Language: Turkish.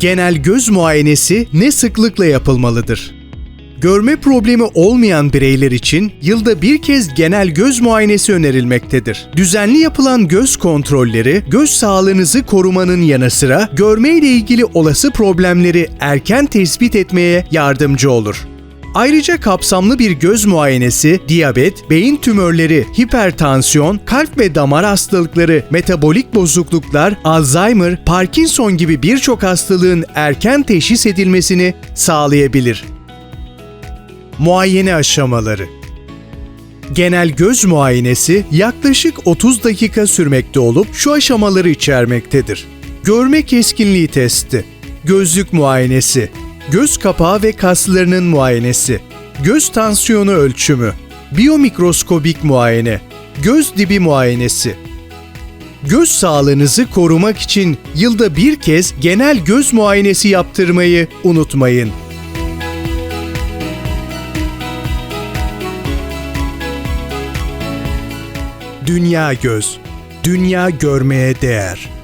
Genel göz muayenesi ne sıklıkla yapılmalıdır? Görme problemi olmayan bireyler için yılda bir kez genel göz muayenesi önerilmektedir. Düzenli yapılan göz kontrolleri, göz sağlığınızı korumanın yanı sıra görme ile ilgili olası problemleri erken tespit etmeye yardımcı olur. Ayrıca kapsamlı bir göz muayenesi, diyabet, beyin tümörleri, hipertansiyon, kalp ve damar hastalıkları, metabolik bozukluklar, Alzheimer, Parkinson gibi birçok hastalığın erken teşhis edilmesini sağlayabilir. Muayene aşamaları Genel göz muayenesi yaklaşık 30 dakika sürmekte olup şu aşamaları içermektedir. Görme keskinliği testi, gözlük muayenesi, göz kapağı ve kaslarının muayenesi, göz tansiyonu ölçümü, biyomikroskobik muayene, göz dibi muayenesi. Göz sağlığınızı korumak için yılda bir kez genel göz muayenesi yaptırmayı unutmayın. Dünya Göz Dünya görmeye değer.